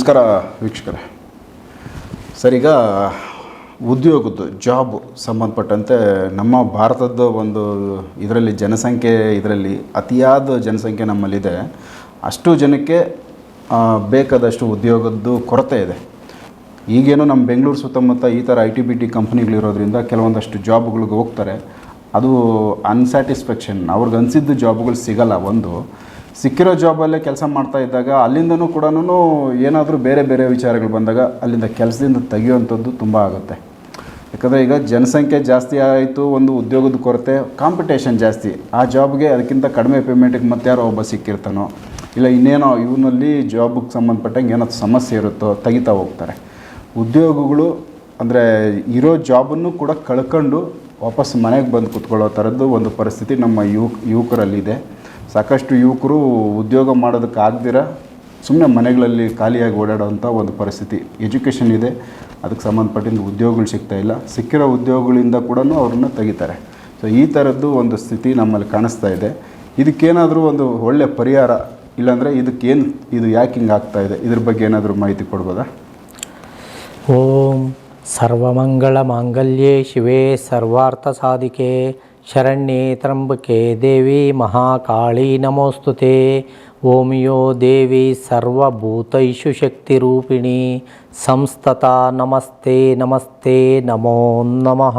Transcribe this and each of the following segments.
ನಮಸ್ಕಾರ ವೀಕ್ಷಕರೇ. ಸರ್ ಈಗ ಉದ್ಯೋಗದ್ದು, ಜಾಬ್ ಸಂಬಂಧಪಟ್ಟಂತೆ ನಮ್ಮ ಭಾರತದ ಒಂದು ಇದರಲ್ಲಿ ಜನಸಂಖ್ಯೆ ಇದರಲ್ಲಿ ಅತಿಯಾದ ಜನಸಂಖ್ಯೆ ನಮ್ಮಲ್ಲಿದೆ. ಅಷ್ಟು ಜನಕ್ಕೆ ಬೇಕಾದಷ್ಟು ಉದ್ಯೋಗದ್ದು ಕೊರತೆ ಇದೆ. ಈಗೇನು ನಮ್ಮ ಬೆಂಗಳೂರು ಸುತ್ತಮುತ್ತ ಈ ಥರ ಐ ಟಿ ಬಿ ಟಿ ಕಂಪ್ನಿಗಳಿರೋದ್ರಿಂದ ಕೆಲವೊಂದಷ್ಟು ಜಾಬ್ಗಳಿಗೆ ಹೋಗ್ತಾರೆ. ಅದು ಅನ್ಸ್ಯಾಟಿಸ್ಫ್ಯಾಕ್ಷನ್ ಅವ್ರಿಗೆ ಅನಿಸಿದ್ದು ಜಾಬ್ಗಳು ಸಿಗಲ್ಲ ಒಂದು. ಸಿಕ್ಕಿರೋ ಜಾಬಲ್ಲೇ ಕೆಲಸ ಮಾಡ್ತಾ ಇದ್ದಾಗ ಅಲ್ಲಿಂದನೂ ಕೂಡ ಏನಾದರೂ ಬೇರೆ ಬೇರೆ ವಿಚಾರಗಳು ಬಂದಾಗ ಅಲ್ಲಿಂದ ಕೆಲಸದಿಂದ ತೆಗೆಯುವಂಥದ್ದು ತುಂಬ ಆಗುತ್ತೆ. ಯಾಕಂದರೆ ಈಗ ಜನಸಂಖ್ಯೆ ಜಾಸ್ತಿ ಆಯಿತು, ಒಂದು ಉದ್ಯೋಗದ ಕೊರತೆ ಕಾಂಪಿಟೇಷನ್ ಜಾಸ್ತಿ. ಆ ಜಾಬ್ಗೆ ಅದಕ್ಕಿಂತ ಕಡಿಮೆ ಪೇಮೆಂಟಿಗೆ ಮತ್ತೆ ಯಾರೋ ಒಬ್ಬ ಸಿಕ್ಕಿರ್ತಾನೋ, ಇಲ್ಲ ಇನ್ನೇನೋ ಇವನಲ್ಲಿ ಜಾಬ್ಗೆ ಸಂಬಂಧಪಟ್ಟಂಗೆ ಏನೋ ಸಮಸ್ಯೆ ಇರುತ್ತೋ ತೆಗಿತಾ ಹೋಗ್ತಾರೆ. ಉದ್ಯೋಗಗಳು ಅಂದರೆ ಇರೋ ಜಾಬನ್ನು ಕೂಡ ಕಳ್ಕೊಂಡು ವಾಪಸ್ ಮನೆಗೆ ಬಂದು ಕುತ್ಕೊಳ್ಳೋ ಥರದ್ದು ಒಂದು ಪರಿಸ್ಥಿತಿ ನಮ್ಮ ಯುವ ಯುವಕರಲ್ಲಿದೆ. ಸಾಕಷ್ಟು ಯುವಕರು ಉದ್ಯೋಗ ಮಾಡೋದಕ್ಕೆ ಆಗದಿರ? ಸುಮ್ಮನೆ ಮನೆಗಳಲ್ಲಿ ಖಾಲಿಯಾಗಿ ಓಡಾಡೋವಂಥ ಒಂದು ಪರಿಸ್ಥಿತಿ. ಎಜುಕೇಷನ್ ಇದೆ. ಅದಕ್ಕೆ ಸಂಬಂಧಪಟ್ಟಿದ್ದು ಉದ್ಯೋಗಗಳು ಸಿಗ್ತಾ ಇಲ್ಲ. ಸಿಕ್ಕಿರೋ ಉದ್ಯೋಗಗಳಿಂದ ಕೂಡ ಅವ್ರನ್ನ ತೆಗಿತಾರೆ. ಸೊ ಈ ಥರದ್ದು ಒಂದು ಸ್ಥಿತಿ ನಮ್ಮಲ್ಲಿ ಕಾಣಿಸ್ತಾ ಇದೆ. ಇದಕ್ಕೇನಾದರೂ ಒಂದು ಒಳ್ಳೆಯ ಪರಿಹಾರ ಇಲ್ಲಾಂದರೆ ಇದಕ್ಕೇನು, ಇದು ಯಾಕೆ ಹಿಂಗೆ ಆಗ್ತಾ ಇದೆ? ಇದ್ರ ಬಗ್ಗೆ ಏನಾದರೂ ಮಾಹಿತಿ ಕೊಡ್ಬೋದಾ? ಓಂ ಸರ್ವಮಂಗಳ ಮಾಂಗಲ್ಯೇ ಶಿವೇ ಸರ್ವಾರ್ಥ ಸಾಧಿಕೆ. ಶರಣ್ಯೆ ತ್ರಂಬಕೆ ದೇವಿ ಮಹಾಕಾಳಿ ನಮೋಸ್ತುತೆ. ಓಂ ಯೋ ದೇವಿ ಸರ್ವಭೂತೈಷು ಶಕ್ತಿರೂಪಿಣಿ. ಸಂಸ್ತತ ನಮಸ್ತೆ ನಮಸ್ತೆ ನಮೋ ನಮಃ.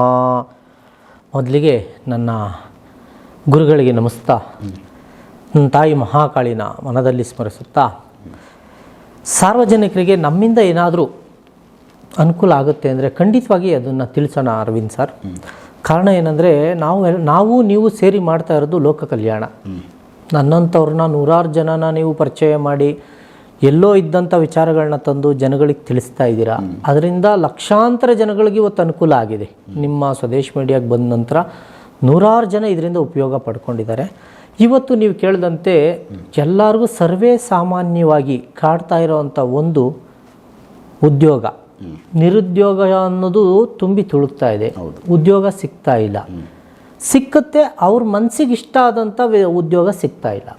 ಮೊದಲಿಗೆ ನನ್ನ ಗುರುಗಳಿಗೆ ನಮಸ್ತಾ. ನನ್ನ ತಾಯಿ ಮಹಾಕಾಳಿನ ಮನದಲ್ಲಿ ಸ್ಮರಿಸುತ್ತಾ, ಸಾರ್ವಜನಿಕರಿಗೆ ನಮ್ಮಿಂದ ಏನಾದರೂ ಅನುಕೂಲ ಆಗುತ್ತೆ ಅಂದರೆ ಖಂಡಿತವಾಗಿ ಅದನ್ನು ತಿಳಿಸೋಣ ಅರವಿಂದ್ ಸರ್. ಕಾರಣ ಏನಂದರೆ ನಾವು ನಾವು ನೀವು ಸೇರಿ ಮಾಡ್ತಾ ಇರೋದು ಲೋಕ ಕಲ್ಯಾಣ. ನನ್ನಂಥವ್ರನ್ನ ನೂರಾರು ಜನನ ನೀವು ಪರಿಚಯ ಮಾಡಿ ಎಲ್ಲೋ ಇದ್ದಂಥ ವಿಚಾರಗಳನ್ನ ತಂದು ಜನಗಳಿಗೆ ತಿಳಿಸ್ತಾ ಇದ್ದೀರಾ? ಅದರಿಂದ ಲಕ್ಷಾಂತರ ಜನಗಳಿಗೆ ಇವತ್ತು ಅನುಕೂಲ ಆಗಿದೆ. ನಿಮ್ಮ ಸ್ವದೇಶ್ ಮೀಡಿಯಾಗೆ ಬಂದ ನಂತರ ನೂರಾರು ಜನ ಇದರಿಂದ ಉಪಯೋಗ ಪಡ್ಕೊಂಡಿದ್ದಾರೆ. ಇವತ್ತು ನೀವು ಕೇಳಿದಂತೆ ಎಲ್ಲರಿಗೂ ಸರ್ವೇ ಸಾಮಾನ್ಯವಾಗಿ ಕಾಡ್ತಾ ಇರೋವಂಥ ಒಂದು ಉದ್ಯೋಗ. ನಿರುದ್ಯೋಗ ಅನ್ನೋದು ತುಂಬಿ ತುಳುಕ್ತಾ ಇದೆ. ಉದ್ಯೋಗ ಸಿಗ್ತಾ ಇಲ್ಲ. ಸಿಕ್ಕತ್ತೆ ಅವ್ರ ಮನಸ್ಸಿಗೆ ಇಷ್ಟ ಆದಂಥ ಉದ್ಯೋಗ ಸಿಗ್ತಾ ಇಲ್ಲ.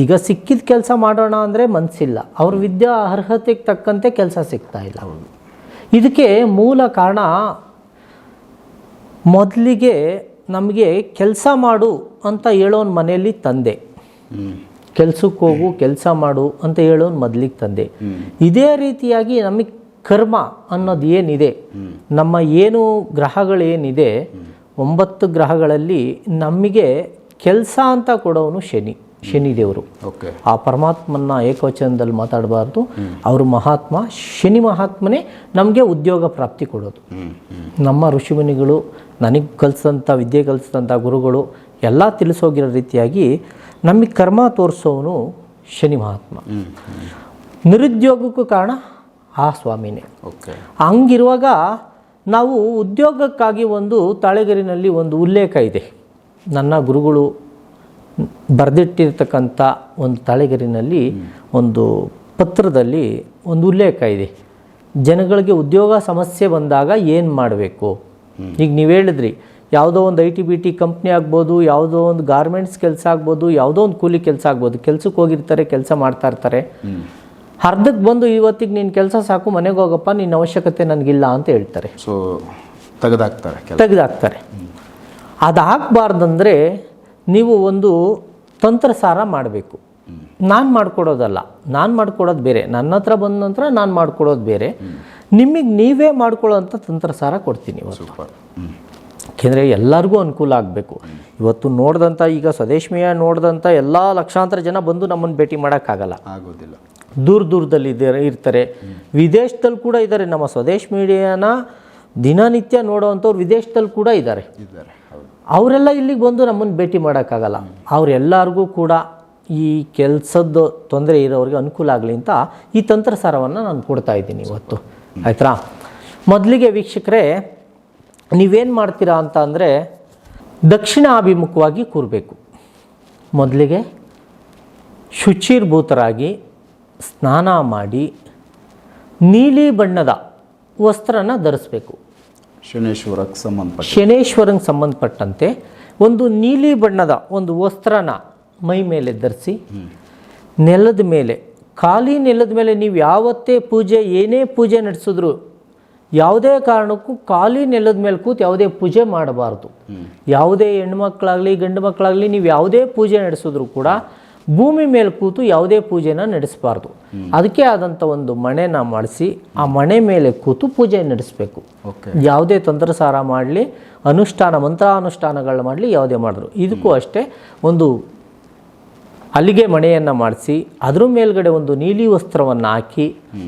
ಈಗ ಸಿಕ್ಕಿದ ಕೆಲಸ ಮಾಡೋಣ ಅಂದರೆ ಮನಸ್ಸಿಲ್ಲ ಅವ್ರ ವಿದ್ಯಾ ಅರ್ಹತೆಗೆ ತಕ್ಕಂತೆ ಕೆಲಸ ಸಿಗ್ತಾ ಇಲ್ಲ. ಇದಕ್ಕೆ ಮೂಲ ಕಾರಣ ಮೊದಲಿಗೆ ನಮಗೆ ಕೆಲಸ ಮಾಡು ಅಂತ ಹೇಳೋನ್ ಮನೆಯಲ್ಲಿ ತಂದೆ. ಕೆಲಸಕ್ಕೆ ಹೋಗು ಕೆಲಸ ಮಾಡು ಅಂತ ಹೇಳೋನ್ ಮೊದಲಿಗೆ ತಂದೆ. ಇದೇ ರೀತಿಯಾಗಿ ನಮಗೆ ಕರ್ಮ ಅನ್ನೋದು ಏನಿದೆ ನಮ್ಮ ಏನು ಗ್ರಹಗಳೇನಿದೆ ಒಂಬತ್ತು ಗ್ರಹಗಳಲ್ಲಿ ನಮಗೆ ಕೆಲಸ ಅಂತ ಕೊಡೋನು ಶನಿ ಶನಿ ದೇವರು. ಓಕೆ. ಆ ಪರಮಾತ್ಮನ ಏಕವಚನದಲ್ಲಿ ಮಾತಾಡಬಾರ್ದು. ಅವರು ಮಹಾತ್ಮ ಶನಿ ಮಹಾತ್ಮನೇ ನಮಗೆ ಉದ್ಯೋಗ ಪ್ರಾಪ್ತಿ ಕೊಡೋದು. ನಮ್ಮ ಋಷಿಮುನಿಗಳು ನನಗೆ ಕಲಿಸಿದಂಥ ವಿದ್ಯೆ ಕಲಿಸಿದಂಥ ಗುರುಗಳು ಎಲ್ಲ ತಿಳಿಸೋಗಿರೋ ರೀತಿಯಾಗಿ ನಮಗೆ ಕರ್ಮ ತೋರಿಸೋನು ಶನಿ ಮಹಾತ್ಮ. ನಿರುದ್ಯೋಗಕ್ಕೂ ಕಾರಣ ಆ ಸ್ವಾಮಿನೇ. ಓಕೆ. ಹಂಗಿರುವಾಗ ನಾವು ಉದ್ಯೋಗಕ್ಕಾಗಿ ಒಂದು ತಾಳೆಗರಿನಲ್ಲಿ ಒಂದು ಉಲ್ಲೇಖ ಇದೆ. ನನ್ನ ಗುರುಗಳು ಬರೆದಿಟ್ಟಿರ್ತಕ್ಕಂಥ ಒಂದು ತಾಳೆಗರಿನಲ್ಲಿ ಒಂದು ಪತ್ರದಲ್ಲಿ ಒಂದು ಉಲ್ಲೇಖ ಇದೆ. ಜನಗಳಿಗೆ ಉದ್ಯೋಗ ಸಮಸ್ಯೆ ಬಂದಾಗ ಏನು ಮಾಡಬೇಕು? ಈಗ ನೀವು ಹೇಳಿದ್ರಿ ಯಾವುದೋ ಒಂದು I T B T company ಆಗ್ಬೋದು ಯಾವುದೋ ಒಂದು ಗಾರ್ಮೆಂಟ್ಸ್ ಕೆಲಸ ಆಗ್ಬೋದು ಯಾವುದೋ ಒಂದು ಕೂಲಿ ಕೆಲಸ ಆಗ್ಬೋದು ಕೆಲಸಕ್ಕೆ ಹೋಗಿರ್ತಾರೆ ಕೆಲಸ ಮಾಡ್ತಾ ಇರ್ತಾರೆ. ಅರ್ಧಕ್ಕೆ ಬಂದು ಇವತ್ತಿಗೆ ನೀನು ಕೆಲಸ ಸಾಕು ಮನೆಗೆ ಹೋಗಪ್ಪ ನಿನ್ನ ಅವಶ್ಯಕತೆ ನನಗಿಲ್ಲ ಅಂತ ಹೇಳ್ತಾರೆ. ಸೊ ತೆಗೆದಾಕ್ತಾರೆ ತೆಗೆದಾಕ್ತಾರೆ. ಅದಾಗಬಾರ್ದಂದ್ರೆ ನೀವು ಒಂದು ತಂತ್ರಸಾರ ಮಾಡಬೇಕು. ನಾನು ಮಾಡ್ಕೊಡೋದಲ್ಲ. ನಾನು ಮಾಡ್ಕೊಡೋದು ಬೇರೆ. ನನ್ನ ಹತ್ರ ಬಂದ ನಂತರ ನಾನು ಮಾಡ್ಕೊಡೋದು ಬೇರೆ. ನಿಮಗೆ ನೀವೇ ಮಾಡ್ಕೊಳ್ಳೋಂಥ ತಂತ್ರಸಾರ ಕೊಡ್ತೀನಿ ಇವತ್ತು. ಯಾಕೆಂದರೆ ಎಲ್ಲರಿಗೂ ಅನುಕೂಲ ಆಗಬೇಕು. ಇವತ್ತು ನೋಡಿದಂಥ ಈಗ ಸ್ವದೇಶ್ಮಿಯ ನೋಡಿದಂಥ ಎಲ್ಲ ಲಕ್ಷಾಂತರ ಜನ ಬಂದು ನಮ್ಮನ್ನು ಭೇಟಿ ಮಾಡೋಕ್ಕಾಗಲ್ಲ. ಆಗೋದಿಲ್ಲ. ದೂರ ದೂರದಲ್ಲಿ ಇದ್ದಾರೆ ಇರ್ತಾರೆ. ವಿದೇಶದಲ್ಲಿ ಕೂಡ ಇದ್ದಾರೆ. ನಮ್ಮ ಸ್ವದೇಶ್ ಮೀಡಿಯಾನ ದಿನನಿತ್ಯ ನೋಡೋವಂಥವ್ರು ವಿದೇಶದಲ್ಲಿ ಕೂಡ ಇದ್ದಾರೆ. ಅವರೆಲ್ಲ ಇಲ್ಲಿಗೆ ಬಂದು ನಮ್ಮನ್ನು ಭೇಟಿ ಮಾಡೋಕ್ಕಾಗಲ್ಲ. ಅವರೆಲ್ಲರಿಗೂ ಕೂಡ ಈ ಕೆಲಸದ ತೊಂದರೆ ಇರೋರಿಗೆ ಅನುಕೂಲ ಆಗಲಿ ಅಂತ ಈ ತಂತ್ರಸಾರವನ್ನು ನಾನು ಕೊಡ್ತಾ ಇದ್ದೀನಿ ಇವತ್ತು. ಆಯ್ತಾ? ಮೊದಲಿಗೆ ವೀಕ್ಷಕರೇ ನೀವೇನು ಮಾಡ್ತೀರಾ ಅಂತ ಅಂದರೆ ದಕ್ಷಿಣಾಭಿಮುಖವಾಗಿ ಕೂರಬೇಕು. ಮೊದಲಿಗೆ ಶುಚಿರ್ಭೂತರಾಗಿ ಸ್ನಾನ ಮಾಡಿ ನೀಲಿ ಬಣ್ಣದ ವಸ್ತ್ರನ ಧರಿಸ್ಬೇಕು. ಶನೇಶ್ವರಕ್ಕೆ ಸಂಬಂಧಪಟ್ಟ ಶನೇಶ್ವರಂಗೆ ಸಂಬಂಧಪಟ್ಟಂತೆ ಒಂದು ನೀಲಿ ಬಣ್ಣದ ಒಂದು ವಸ್ತ್ರನ ಮೈ ಮೇಲೆ ಧರಿಸಿ ನೆಲದ ಮೇಲೆ ಖಾಲಿ ನೆಲದ ಮೇಲೆ ನೀವು ಯಾವತ್ತೇ ಪೂಜೆ ಏನೇ ಪೂಜೆ ನಡೆಸಿದ್ರು ಯಾವುದೇ ಕಾರಣಕ್ಕೂ ಖಾಲಿ ನೆಲದ ಮೇಲೆ ಕೂತು ಯಾವುದೇ ಪೂಜೆ ಮಾಡಬಾರ್ದು. ಯಾವುದೇ ಹೆಣ್ಮಕ್ಳಾಗಲಿ ಗಂಡು ಮಕ್ಕಳಾಗಲಿ ನೀವು ಯಾವುದೇ ಪೂಜೆ ನಡೆಸಿದ್ರು ಕೂಡ ಭೂಮಿ ಮೇಲೆ ಕೂತು ಯಾವುದೇ ಪೂಜೆನ ನಡೆಸಬಾರ್ದು. ಅದಕ್ಕೆ ಆದಂಥ ಒಂದು ಮಣೆನ ಮಾಡಿಸಿ ಆ ಮಣೆ ಮೇಲೆ ಕೂತು ಪೂಜೆ ನಡೆಸಬೇಕು. ಓಕೆ. ಯಾವುದೇ ತಂತ್ರಸಾರ ಮಾಡಲಿ ಅನುಷ್ಠಾನ ಮಂತ್ರಾನುಷ್ಠಾನಗಳನ್ನ ಮಾಡಲಿ ಯಾವುದೇ ಮಾಡಿದ್ರು. ಇದಕ್ಕೂ ಅಷ್ಟೇ ಒಂದು ಅಲ್ಲಿಗೆ ಮಣೆಯನ್ನು ಮಾಡಿಸಿ ಅದ್ರ ಮೇಲ್ಗಡೆ ಒಂದು ನೀಲಿ ವಸ್ತ್ರವನ್ನು ಹಾಕಿ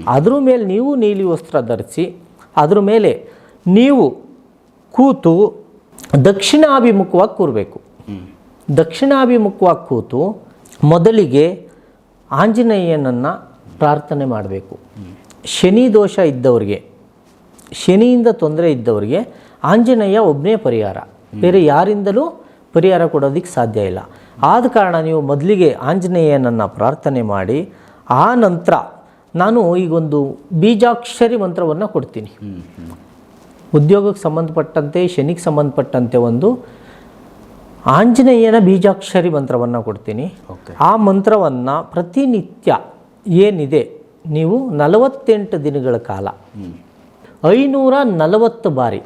ಅದ್ರ ಮೇಲೆ ನೀವು ನೀಲಿ ವಸ್ತ್ರ ಧರಿಸಿ ಅದ್ರ ಮೇಲೆ ನೀವು ಕೂತು ದಕ್ಷಿಣಾಭಿಮುಖವಾಗಿ ಕೂರಬೇಕು. ದಕ್ಷಿಣಾಭಿಮುಖವಾಗಿ ಕೂತು ಮೊದಲಿಗೆ ಆಂಜನೇಯನನ್ನು ಪ್ರಾರ್ಥನೆ ಮಾಡಬೇಕು. ಶನಿ ದೋಷ ಇದ್ದವರಿಗೆ ಶನಿಯಿಂದ ತೊಂದರೆ ಇದ್ದವರಿಗೆ ಆಂಜನೇಯ ಒಬ್ಬನೇ ಪರಿಹಾರ. ಬೇರೆ ಯಾರಿಂದಲೂ ಪರಿಹಾರ ಕೊಡೋದಕ್ಕೆ ಸಾಧ್ಯ ಇಲ್ಲ. ಆದ ಕಾರಣ ನೀವು ಮೊದಲಿಗೆ ಆಂಜನೇಯನನ್ನು ಪ್ರಾರ್ಥನೆ ಮಾಡಿ ಆ ನಂತರ ನಾನು ಈಗೊಂದು ಬೀಜಾಕ್ಷರಿ ಮಂತ್ರವನ್ನು ಕೊಡ್ತೀನಿ. ಉದ್ಯೋಗಕ್ಕೆ ಸಂಬಂಧಪಟ್ಟಂತೆ ಶನಿಗೆ ಸಂಬಂಧಪಟ್ಟಂತೆ ಒಂದು ಆಂಜನೇಯನ ಬೀಜಾಕ್ಷರಿ ಮಂತ್ರವನ್ನು ಕೊಡ್ತೀನಿ. ಓಕೆ ಆ ಮಂತ್ರವನ್ನು ಪ್ರತಿನಿತ್ಯ ಏನಿದೆ ನೀವು ನಲವತ್ತೆಂಟು ದಿನಗಳ ಕಾಲ ಐನೂರ ನಲವತ್ತು ಬಾರಿ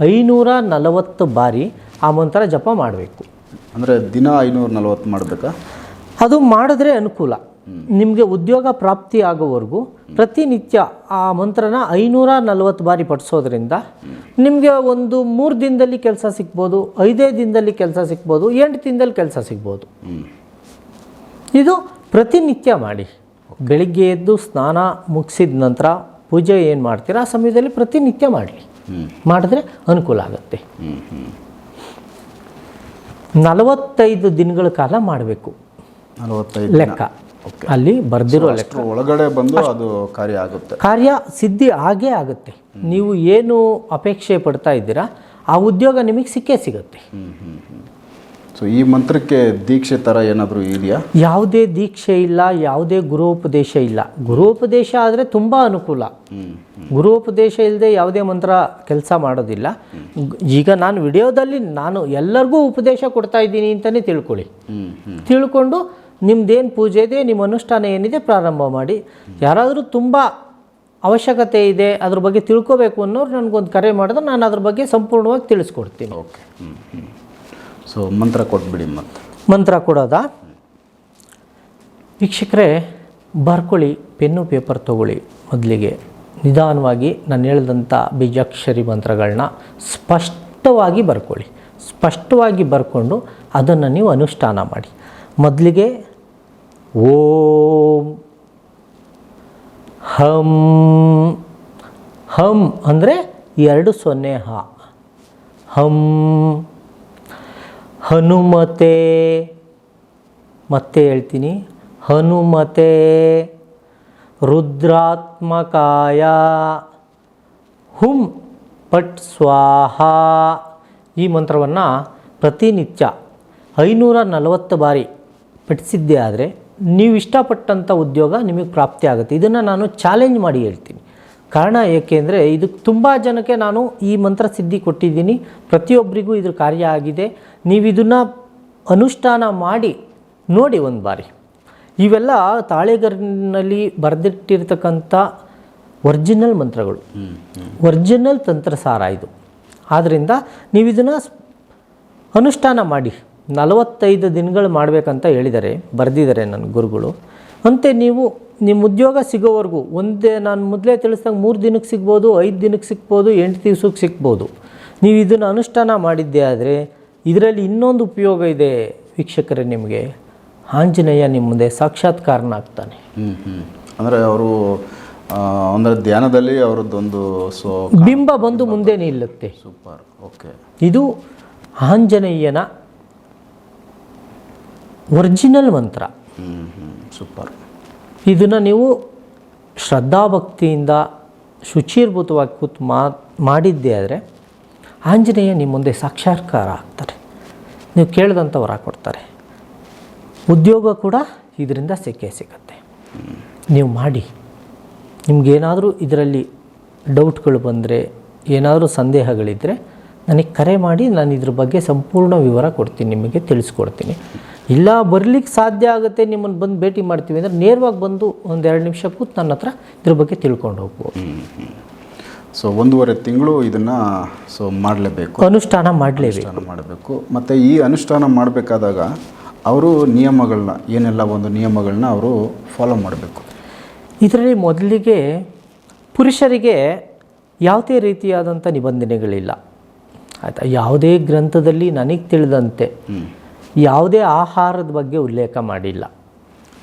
ಐನೂರ ನಲವತ್ತು ಬಾರಿ ಆ ಮಂತ್ರ ಜಪ ಮಾಡಬೇಕು. ಅಂದರೆ ದಿನ ಐನೂರ ನಲವತ್ತು ಮಾಡಬೇಕಾ? ಅದು ಮಾಡಿದ್ರೆ ಅನುಕೂಲ. ನಿಮಗೆ ಉದ್ಯೋಗ ಪ್ರಾಪ್ತಿ ಆಗೋವರೆಗೂ ಪ್ರತಿನಿತ್ಯ ಆ ಮಂತ್ರನ ಐನೂರ ನಲವತ್ತು ಬಾರಿ ಪಠಿಸೋದ್ರಿಂದ ನಿಮಗೆ ಒಂದು ಮೂರು ದಿನದಲ್ಲಿ ಕೆಲಸ ಸಿಗ್ಬೋದು ಐದೇ ದಿನದಲ್ಲಿ ಕೆಲಸ ಸಿಗ್ಬೋದು ಎಂಟು ದಿನದಲ್ಲಿ ಕೆಲಸ ಸಿಗ್ಬೋದು. ಇದು ಪ್ರತಿನಿತ್ಯ ಮಾಡಿ. ಬೆಳಿಗ್ಗೆ ಎದ್ದು ಸ್ನಾನ ಮುಗಿಸಿದ ನಂತರ ಪೂಜೆ ಏನು ಮಾಡ್ತೀರಾ? ಆ ಸಮಯದಲ್ಲಿ ಪ್ರತಿನಿತ್ಯ ಮಾಡಲಿ. ಮಾಡಿದ್ರೆ ಅನುಕೂಲ ಆಗುತ್ತೆ. ನಲವತ್ತೈದು ದಿನಗಳ ಕಾಲ ಮಾಡಬೇಕು. ಲೆಕ್ಕ. ಅಲ್ಲಿ ಬರ್ದಿರೋ ಲೆಕ್ಕ. ಒಳಗಡೆ ಬಂದು ಅದು ಕಾರ್ಯ ಆಗುತ್ತೆ. ಕಾರ್ಯ ಸಿದ್ಧಿ ಆಗೇ ಆಗುತ್ತೆ. ನೀವು ಏನು ಅಪೇಕ್ಷೆ ಪಡ್ತಾ ಇದ್ದೀರಾ ಆ ಉದ್ಯೋಗ ನಿಮಗೆ ಸಿಕ್ಕೇ ಸಿಗುತ್ತೆ. ಸೊ ಈ ಮಂತ್ರಕ್ಕೆ ದೀಕ್ಷೆ ಥರ ಏನಾದರೂ ಇದೆಯಾ? ಯಾವುದೇ ದೀಕ್ಷೆ ಇಲ್ಲ ಯಾವುದೇ ಗುರುಪದೇಶ ಇಲ್ಲ. ಗುರುಪದೇಶ ಆದರೆ ತುಂಬ ಅನುಕೂಲ. ಗುರುಪದೇಶ ಇಲ್ಲದೆ ಯಾವುದೇ ಮಂತ್ರ ಕೆಲಸ ಮಾಡೋದಿಲ್ಲ. ಈಗ ನಾನು ವಿಡಿಯೋದಲ್ಲಿ ನಾನು ಎಲ್ಲರಿಗೂ ಉಪದೇಶ ಕೊಡ್ತಾ ಇದ್ದೀನಿ ಅಂತಲೇ ತಿಳ್ಕೊಳ್ಳಿ. ತಿಳ್ಕೊಂಡು ನಿಮ್ದೇನು ಪೂಜೆ ಇದೆ ನಿಮ್ಮ ಅನುಷ್ಠಾನ ಏನಿದೆ ಪ್ರಾರಂಭ ಮಾಡಿ. ಯಾರಾದರೂ ತುಂಬ ಅವಶ್ಯಕತೆ ಇದೆ ಅದ್ರ ಬಗ್ಗೆ ತಿಳ್ಕೋಬೇಕು ಅನ್ನೋರು ನನಗೊಂದು ಕರೆ ಮಾಡಿದ್ರೆ ನಾನು ಅದ್ರ ಬಗ್ಗೆ ಸಂಪೂರ್ಣವಾಗಿ ತಿಳಿಸ್ಕೊಡ್ತೀನಿ. ಓಕೆ ಸೊ ಮಂತ್ರ ಕೊಟ್ಬಿಡಿ ಮತ್ತೆ. ಮಂತ್ರ ಕೊಡೋದಾ? ವೀಕ್ಷಕರೇ ಬರ್ಕೊಳ್ಳಿ ಪೆನ್ನು ಪೇಪರ್ ತಗೊಳ್ಳಿ ಮೊದಲಿಗೆ. ನಿಧಾನವಾಗಿ ನಾನು ಹೇಳಿದಂಥ ಬೀಜಾಕ್ಷರಿ ಮಂತ್ರಗಳನ್ನ ಸ್ಪಷ್ಟವಾಗಿ ಬರ್ಕೊಳ್ಳಿ ಸ್ಪಷ್ಟವಾಗಿ ಬರ್ಕೊಂಡು ಅದನ್ನು ನೀವು ಅನುಷ್ಠಾನ ಮಾಡಿ. ಮೊದಲಿಗೆ ಓಂ ಹಂ ಹಂ ಅಂದರೆ ಎರಡು ಸೊನ್ನೆ ಹ. ಹಂ ಹನುಮತೆ. ಮತ್ತೆ ಹೇಳ್ತೀನಿ. ಹನುಮತೆ. ರುದ್ರಾತ್ಮಕಾಯ. ಹುಂ ಪಟ್ ಸ್ವಾಹ. ಈ ಮಂತ್ರವನ್ನು ಪ್ರತಿನಿತ್ಯ ಐನೂರ ನಲವತ್ತು ಬಾರಿ ಪಠಿಸಿದ್ದೇ ಆದರೆ ನೀವು ಇಷ್ಟಪಟ್ಟಂಥ ಉದ್ಯೋಗ ನಿಮಗೆ ಪ್ರಾಪ್ತಿ ಆಗುತ್ತೆ. ಇದನ್ನು ನಾನು ಚಾಲೆಂಜ್ ಮಾಡಿ ಹೇಳ್ತೀನಿ. ಕಾರಣ ಏಕೆಂದರೆ ಇದಕ್ಕೆ ತುಂಬ ಜನಕ್ಕೆ ನಾನು ಈ ಮಂತ್ರ ಸಿದ್ಧಿ ಕೊಟ್ಟಿದ್ದೀನಿ. ಪ್ರತಿಯೊಬ್ಬರಿಗೂ ಇದ್ರ ಕಾರ್ಯ ಆಗಿದೆ. ನೀವು ಇದನ್ನು ಅನುಷ್ಠಾನ ಮಾಡಿ ನೋಡಿ ಒಂದು ಬಾರಿ. ಇವೆಲ್ಲ ತಾಳೆಗರಿನಲ್ಲಿ ಬರೆದಿಟ್ಟಿರ್ತಕ್ಕಂಥ ಒರಿಜಿನಲ್ ಮಂತ್ರಗಳು. ಒರಿಜಿನಲ್ ತಂತ್ರಸಾರ ಇದು. ಆದ್ದರಿಂದ ನೀವು ಇದನ್ನು ಅನುಷ್ಠಾನ ಮಾಡಿ. ನಲವತ್ತೈದು ದಿನಗಳು ಮಾಡಬೇಕಂತ ಹೇಳಿದ್ದಾರೆ ಬರೆದಿದ್ದಾರೆ ನನ್ನ ಗುರುಗಳು. ಅಂತೆ ನೀವು ನಿಮ್ಮ ಉದ್ಯೋಗ ಸಿಗೋವರೆಗೂ ಒಂದೇ ನಾನು ಮೊದಲೇ ತಿಳಿಸ್ದಂಗೆ ಮೂರು ದಿನಕ್ಕೆ ಸಿಗ್ಬೋದು ಐದು ದಿನಕ್ಕೆ ಸಿಗ್ಬೋದು ಎಂಟು ದಿವ್ಸಕ್ಕೆ ಸಿಗ್ಬೋದು. ನೀವು ಇದನ್ನು ಅನುಷ್ಠಾನ ಮಾಡಿದ್ದೆ ಆದರೆ ಇದರಲ್ಲಿ ಇನ್ನೊಂದು ಉಪಯೋಗ ಇದೆ ವೀಕ್ಷಕರೇ ನಿಮಗೆ. ಆಂಜನೇಯ ನಿಮ್ಮ ಮುಂದೆ ಸಾಕ್ಷಾತ್ಕಾರನಾಗ್ತಾನೆ. ಹ್ಞೂ ಹ್ಞೂ ಅಂದರೆ ಅವರು ಅಂದರೆ ಧ್ಯಾನದಲ್ಲಿ ಅವರದ್ದೊಂದು ಸೊ ಬಿಂಬ ಬಂದು ಮುಂದೆ ನಿಲ್ಲುತ್ತೆ. ಸೂಪರ್. ಓಕೆ. ಇದು ಆಂಜನೇಯನ ಒರಿಜಿನಲ್ ಮಂತ್ರ. ಸೂಪರ್. ಇದನ್ನು ನೀವು ಶ್ರದ್ಧಾಭಕ್ತಿಯಿಂದ ಶುಚಿರ್ಭೂತವಾಗಿ ಕೂತು ಮಾ ಮಾಡಿದ್ದೇ ಆದರೆ ಆಂಜನೇಯ ನಿಮ್ಮ ಮುಂದೆ ಸಾಕ್ಷಾತ್ಕಾರ ಆಗ್ತಾರೆ. ನೀವು ಕೇಳಿದಂಥ ವರ ಕೊಡ್ತಾರೆ ಉದ್ಯೋಗ ಕೂಡ ಇದರಿಂದ ಸಿಕ್ಕೇ ಸಿಗುತ್ತೆ. ನೀವು ಮಾಡಿ. ನಿಮಗೇನಾದರೂ ಇದರಲ್ಲಿ ಡೌಟ್ಗಳು ಬಂದರೆ ಏನಾದರೂ ಸಂದೇಹಗಳಿದ್ದರೆ ನನಗೆ ಕರೆ ಮಾಡಿ ನಾನು ಇದ್ರ ಬಗ್ಗೆ ಸಂಪೂರ್ಣ ವಿವರ ಕೊಡ್ತೀನಿ ನಿಮಗೆ ತಿಳಿಸ್ಕೊಡ್ತೀನಿ. ಇಲ್ಲ ಬರಲಿಕ್ಕೆ ಸಾಧ್ಯ ಆಗುತ್ತೆ ನಿಮ್ಮನ್ನು ಬಂದು ಭೇಟಿ ಮಾಡ್ತೀವಿ ಅಂದರೆ ನೇರವಾಗಿ ಬಂದು ಒಂದು ಎರಡು ನಿಮಿಷ ಕೂತು ನನ್ನ ಹತ್ರ ಇದ್ರ ಬಗ್ಗೆ ತಿಳ್ಕೊಂಡು ಹೋಗ್ಬೋದು. ಸೊ ಒಂದೂವರೆ ತಿಂಗಳು ಇದನ್ನು ಸೊ ಮಾಡಲೇಬೇಕು. ಅನುಷ್ಠಾನ ಮಾಡಲೇಬೇಕು. ಅನುಷ್ಠಾನ ಮಾಡಬೇಕು. ಮತ್ತು ಈ ಅನುಷ್ಠಾನ ಮಾಡಬೇಕಾದಾಗ ಅವರು ನಿಯಮಗಳನ್ನ ಏನೆಲ್ಲ ಒಂದು ನಿಯಮಗಳನ್ನ ಅವರು ಫಾಲೋ ಮಾಡಬೇಕು. ಇದರಲ್ಲಿ ಮೊದಲಿಗೆ ಪುರುಷರಿಗೆ ಯಾವುದೇ ರೀತಿಯಾದಂಥ ನಿಬಂಧನೆಗಳಿಲ್ಲ. ಆಯಿತಾ? ಯಾವುದೇ ಗ್ರಂಥದಲ್ಲಿ ನನಗೆ ತಿಳಿದಂತೆ ಯಾವುದೇ ಆಹಾರದ ಬಗ್ಗೆ ಉಲ್ಲೇಖ ಮಾಡಿಲ್ಲ.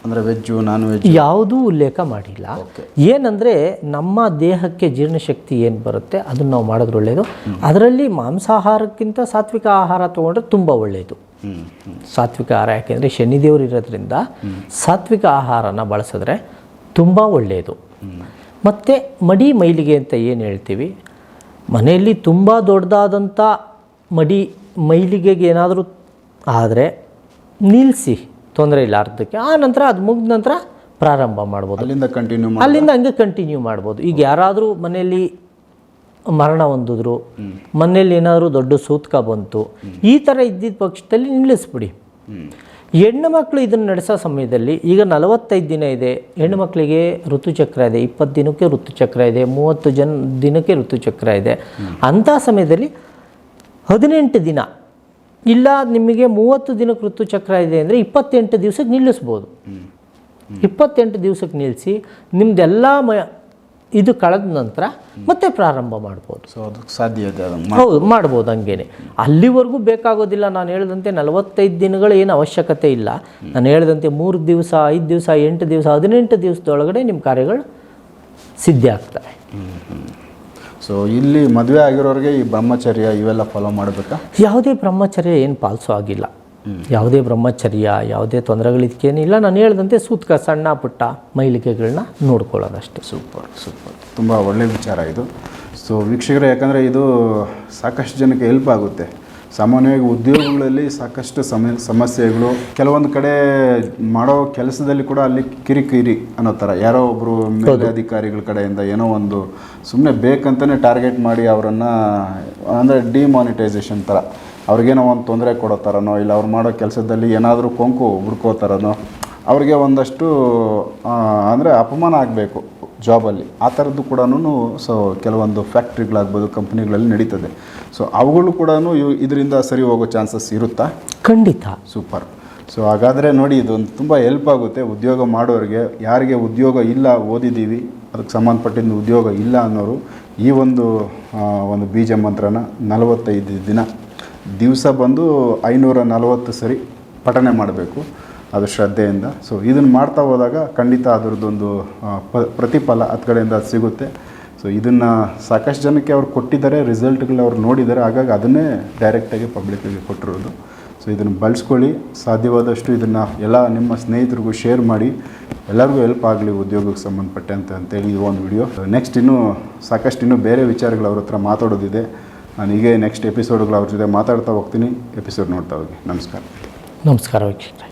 ಅಂದರೆ ವೆಜ್ಜು ನಾನ್ ವೆಜ್ ಯಾವುದೂ ಉಲ್ಲೇಖ ಮಾಡಿಲ್ಲ. ಏನಂದರೆ ನಮ್ಮ ದೇಹಕ್ಕೆ ಜೀರ್ಣಶಕ್ತಿ ಏನು ಬರುತ್ತೆ ಅದನ್ನು ನಾವು ಮಾಡಿದ್ರೆ ಒಳ್ಳೆಯದು ಅದರಲ್ಲಿ ಮಾಂಸಾಹಾರಕ್ಕಿಂತ ಸಾತ್ವಿಕ ಆಹಾರ ತೊಗೊಂಡ್ರೆ ತುಂಬ ಒಳ್ಳೆಯದು ಸಾತ್ವಿಕ ಆಹಾರ ಯಾಕೆಂದರೆ ಶನಿದೇವರು ಇರೋದ್ರಿಂದ ಸಾತ್ವಿಕ ಆಹಾರನ ಬಳಸಿದ್ರೆ ತುಂಬ ಒಳ್ಳೆಯದು ಮತ್ತು ಮಡಿ ಮೈಲಿಗೆ ಅಂತ ಏನು ಹೇಳ್ತೀವಿ? ಮನೆಯಲ್ಲಿ ತುಂಬ ದೊಡ್ಡದಾದಂಥ ಮಡಿ ಮೈಲಿಗೆಗೆ ಏನಾದರೂ ಆದರೆ ನಿಲ್ಲಿಸಿ ತೊಂದರೆ ಇಲ್ಲ ಅರ್ಧಕ್ಕೆ. ಆ ನಂತರ ಅದು ಮುಗಿದ ನಂತರ ಪ್ರಾರಂಭ ಮಾಡ್ಬೋದು. ಅಲ್ಲಿಂದ ಕಂಟಿನ್ಯೂ ಅಲ್ಲಿಂದ ಹಂಗೆ ಕಂಟಿನ್ಯೂ ಮಾಡ್ಬೋದು. ಈಗ ಯಾರಾದರೂ ಮನೆಯಲ್ಲಿ ಮರಣ ಹೊಂದಿದ್ರು ಮನೆಯಲ್ಲಿ ಏನಾದರೂ ದೊಡ್ಡ ಸೂತ್ಕ ಬಂತು ಈ ಥರ ಇದ್ದಿದ್ದ ಪಕ್ಷದಲ್ಲಿ ನಿಲ್ಲಿಸ್ಬಿಡಿ. ಹೆಣ್ಣು ಮಕ್ಕಳು ಇದನ್ನು ನಡೆಸೋ ಸಮಯದಲ್ಲಿ ಈಗ ನಲವತ್ತೈದು ದಿನ ಇದೆ ಹೆಣ್ಣು ಮಕ್ಕಳಿಗೆ ಋತುಚಕ್ರ ಇದೆ ಇಪ್ಪತ್ತು ದಿನಕ್ಕೆ ಋತುಚಕ್ರ ಇದೆ ಮೂವತ್ತು ಜನ ದಿನಕ್ಕೆ ಋತುಚಕ್ರ ಇದೆ. ಅಂಥ ಸಮಯದಲ್ಲಿ ಹದಿನೆಂಟು ದಿನ ಇಲ್ಲ ನಿಮಗೆ ಮೂವತ್ತು ದಿನಕ್ಕೆ ಋತುಚಕ್ರ ಇದೆ ಅಂದರೆ ಇಪ್ಪತ್ತೆಂಟು ದಿವಸಕ್ಕೆ ನಿಲ್ಲಿಸ್ಬೋದು. ಇಪ್ಪತ್ತೆಂಟು ದಿವಸಕ್ಕೆ ನಿಲ್ಲಿಸಿ ನಿಮ್ದೆಲ್ಲ ಮ ಇದು ಕಳೆದ ನಂತರ ಮತ್ತೆ ಪ್ರಾರಂಭ ಮಾಡ್ಬೋದು. ಸೊ ಅದಕ್ಕೆ ಸಾಧ್ಯ ಇದೆ ಹೌದು ಮಾಡ್ಬೋದು ಹಂಗೇನೆ. ಅಲ್ಲಿವರೆಗೂ ಬೇಕಾಗೋದಿಲ್ಲ ನಾನು ಹೇಳಿದಂತೆ ನಲವತ್ತೈದು ದಿನಗಳು ಏನು ಅವಶ್ಯಕತೆ ಇಲ್ಲ. ನಾನು ಹೇಳಿದಂತೆ ಮೂರು ದಿವಸ ಐದು ದಿವಸ ಎಂಟು ದಿವಸ ಹದಿನೆಂಟು ದಿವಸದೊಳಗಡೆ ನಿಮ್ಮ ಕಾರ್ಯಗಳು ಸಿದ್ಧ ಆಗ್ತವೆ ಸೊ ಇಲ್ಲಿ ಮದುವೆ ಆಗಿರೋರಿಗೆ ಈ ಬ್ರಹ್ಮಚರ್ಯ ಇವೆಲ್ಲ ಫಾಲೋ ಮಾಡಬೇಕಾ? ಯಾವುದೇ ಬ್ರಹ್ಮಚರ್ಯ ಏನು ಪಾಲಿಸೋ ಆಗಿಲ್ಲ. ಯಾವುದೇ ಬ್ರಹ್ಮಚರ್ಯ ಯಾವುದೇ ತೊಂದರೆಗಳಿದಕ್ಕೇನಿಲ್ಲ ನಾನು ಹೇಳ್ದಂತೆ ಸೂತ್ಕ ಸಣ್ಣ ಪುಟ್ಟ ಮೈಲಿಗೆಗಳನ್ನ ನೋಡ್ಕೊಳ್ಳೋದಷ್ಟೇ. ಸೂಪರ್ ಸೂಪರ್ ತುಂಬ ಒಳ್ಳೆಯ ವಿಚಾರ ಇದು. ಸೊ ವೀಕ್ಷಕರು ಯಾಕಂದರೆ ಇದು ಸಾಕಷ್ಟು ಜನಕ್ಕೆ ಹೆಲ್ಪ್ ಆಗುತ್ತೆ. ಸಾಮಾನ್ಯವಾಗಿ ಉದ್ಯೋಗಗಳಲ್ಲಿ ಸಾಕಷ್ಟು ಸಮ ಸಮಸ್ಯೆಗಳು ಕೆಲವೊಂದು ಕಡೆ ಮಾಡೋ ಕೆಲಸದಲ್ಲಿ ಕೂಡ ಅಲ್ಲಿ ಕಿರಿಕಿರಿ ಅನ್ನೋ ಥರ. ಯಾರೋ ಒಬ್ಬರು ಮೇಲಧಿಕಾರಿಗಳ ಕಡೆಯಿಂದ ಏನೋ ಒಂದು ಸುಮ್ಮನೆ ಬೇಕಂತಲೇ ಟಾರ್ಗೆಟ್ ಮಾಡಿ ಅವರನ್ನು ಅಂದರೆ ಡಿಮಾನಿಟೈಸೇಷನ್ ಥರ. ಅವ್ರಿಗೇನೋ ಒಂದು ತೊಂದರೆ ಕೊಡೋ ಥರನೋ ಇಲ್ಲ ಅವ್ರು ಮಾಡೋ ಕೆಲಸದಲ್ಲಿ ಏನಾದರೂ ಕೊಂಕು ಹುಡ್ಕೋ ಥರನೋ ಅವ್ರಿಗೆ ಒಂದಷ್ಟು ಅಂದರೆ ಅಪಮಾನ ಆಗಬೇಕು. ಜಾಬಲ್ಲಿ ಆ ಥರದ್ದು ಕೂಡ ಸೊ ಕೆಲವೊಂದು ಫ್ಯಾಕ್ಟ್ರಿಗಳಾಗ್ಬೋದು ಕಂಪ್ನಿಗಳಲ್ಲಿ ನಡೀತದೆ. ಸೊ ಅವುಗಳು ಕೂಡ ಇದರಿಂದ ಸರಿ ಹೋಗೋ ಚಾನ್ಸಸ್ ಇರುತ್ತಾ? ಖಂಡಿತ. ಸೂಪರ್ ಸೊ ಹಾಗಾದರೆ ನೋಡಿ ಇದೊಂದು ತುಂಬ ಹೆಲ್ಪ್ ಆಗುತ್ತೆ. ಉದ್ಯೋಗ ಮಾಡೋರಿಗೆ ಯಾರಿಗೆ ಉದ್ಯೋಗ ಇಲ್ಲ ಓದಿದ್ದೀವಿ ಅದಕ್ಕೆ ಸಂಬಂಧಪಟ್ಟಿದ್ದು ಉದ್ಯೋಗ ಇಲ್ಲ ಅನ್ನೋರು ಈ ಒಂದು ಒಂದು ಬೀಜ ಮಂತ್ರನ ನಲವತ್ತೈದು ದಿನ ದಿವಸ ಬಂದು ಐನೂರ ನಲವತ್ತು ಸರಿ ಪಠನೆ ಮಾಡಬೇಕು. ಅದು ಶ್ರದ್ಧೆಯಿಂದ. ಸೊ ಇದನ್ನು ಮಾಡ್ತಾ ಹೋದಾಗ ಖಂಡಿತ ಅದರದ್ದೊಂದು ಪ, ಪ್ರತಿಫಲ ಹತ್ತು ಅದು ಸಿಗುತ್ತೆ. ಸೊ ಇದನ್ನು ಸಾಕಷ್ಟು ಜನಕ್ಕೆ ಅವ್ರು ಕೊಟ್ಟಿದ್ದಾರೆ ರಿಸಲ್ಟ್ಗಳು ಅವ್ರು ನೋಡಿದ್ದಾರೆ, ಹಾಗಾಗಿ ಅದನ್ನೇ ಡೈರೆಕ್ಟಾಗಿ ಪಬ್ಲಿಕ್ಕಿಗೆ ಕೊಟ್ಟಿರೋದು. ಸೊ ಇದನ್ನು ಬಳಸ್ಕೊಳ್ಳಿ, ಸಾಧ್ಯವಾದಷ್ಟು ಇದನ್ನು ಎಲ್ಲ ನಿಮ್ಮ ಸ್ನೇಹಿತರಿಗೂ ಶೇರ್ ಮಾಡಿ, ಎಲ್ಲರಿಗೂ ಹೆಲ್ಪ್ ಆಗಲಿ ಉದ್ಯೋಗಕ್ಕೆ ಸಂಬಂಧಪಟ್ಟಂತೆ ಅಂತೇಳಿ ಇದು ಒಂದು ವಿಡಿಯೋ ನೆಕ್ಸ್ಟ್ ಇನ್ನೂ ಸಾಕಷ್ಟು ಇನ್ನೂ ಬೇರೆ ವಿಚಾರಗಳು ಅವ್ರ ಹತ್ರ ಮಾತಾಡೋದಿದೆ. ನಾನು ಹೀಗೆ ನೆಕ್ಸ್ಟ್ ಎಪಿಸೋಡ್ಗಳು ಅವ್ರ ಜೊತೆ ಮಾತಾಡ್ತಾ ಹೋಗ್ತೀನಿ. ಎಪಿಸೋಡ್ ನೋಡ್ತಾ ಹೋಗಿ. ನಮಸ್ಕಾರ. ನಮಸ್ಕಾರ ವೀಕ್ಷಕರೇ.